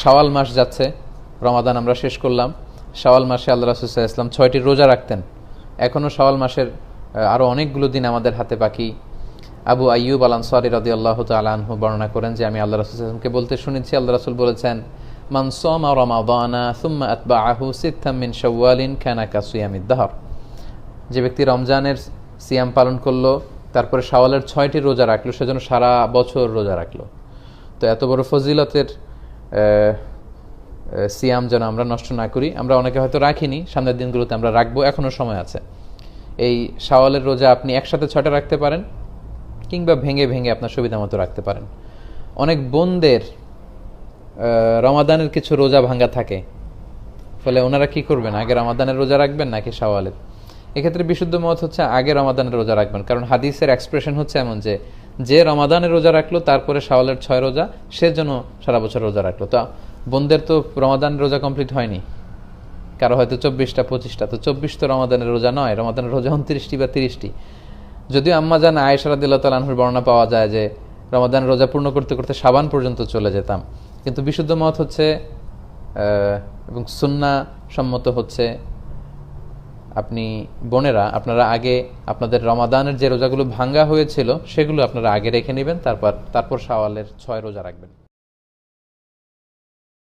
শাওয়াল মাস যাচ্ছে, রমাদান আমরা শেষ করলাম। শাওয়াল মাসে আল্লাহ রাসুল্লাহ ইসলাম ছয়টি রোজা রাখতেন। এখনও শাওয়াল মাসের আরও অনেকগুলো দিন আমাদের হাতে বাকি। আবু আইয়ুব আল আনসারি রদি আল্লাহ তালহু বর্ণনা করেন যে, আমি আল্লাহ রাসুলকে বলতে শুনেছি, আল্লাহ রাসুল বলেছেন মানসম রমাদানা সুম্মা আতবা আহু সিদ্ধামিন শাওয়ালিন খানা কাসুয়ামিদ দাহর। যে ব্যক্তি রমজানের সিয়াম পালন করল, তারপরে শাওয়ালের ছয়টি রোজা রাখল, সেজন্য সারা বছর রোজা রাখল। তো এত বড় ফজিলতের সিয়াম যেন আমরা নষ্ট না করি। আমরা অনেকে হয়তো রাখিনি, সামনের দিনগুলোতে আমরা রাখব এখনও সময় আছে। এই শাওয়ালের রোজা আপনি একসাথে ছটা রাখতে পারেন, কিংবা ভেঙে ভেঙে আপনার সুবিধা মতো রাখতে পারেন। অনেক বোনদের রমাদানের কিছু রোজা ভাঙ্গা থাকে। ফলে ওনারা কি করবেন, আগে রমাদানের রোজা রাখবেন নাকি শাওয়ালের? এক্ষেত্রে বিশুদ্ধ মত হচ্ছে, আগে রমাদানের রোজা রাখবেন। কারণ হাদিসের এক্সপ্রেশন হচ্ছে এমন যে যে রমাদানের রোজা রাখল, তারপরে শাওয়ালের ছয় রোজা, সে যেন সারা বছর রোজা রাখল। তো বোনদের তো রমাদানের রোজা কমপ্লিট হয়নি। কারও হয়তো চব্বিশটা, পঁচিশটা। তো চব্বিশ তো রমাদানের রোজা নয়, রমাদানের রোজা উনত্রিশটি বা তিরিশটি। যদিও আম্মা জান আয়েশা রাদিল্লাহ তালাহুর বর্ণনা পাওয়া যায় যে, রমাদান রোজা পূর্ণ করতে করতে সাবান পর্যন্ত চলে যেতাম। কিন্তু বিশুদ্ধ মত হচ্ছে এবং সুন্না সম্মত হচ্ছে আপনি বোনেরা, আপনারা আগে আপনাদের রমাদানের যে রোজাগুলো ভাঙ্গা হয়েছিল, সেগুলো আপনারা আগে রেখে নেবেন, তারপর তারপর সাওয়ালের ছয় রোজা রাখবেন।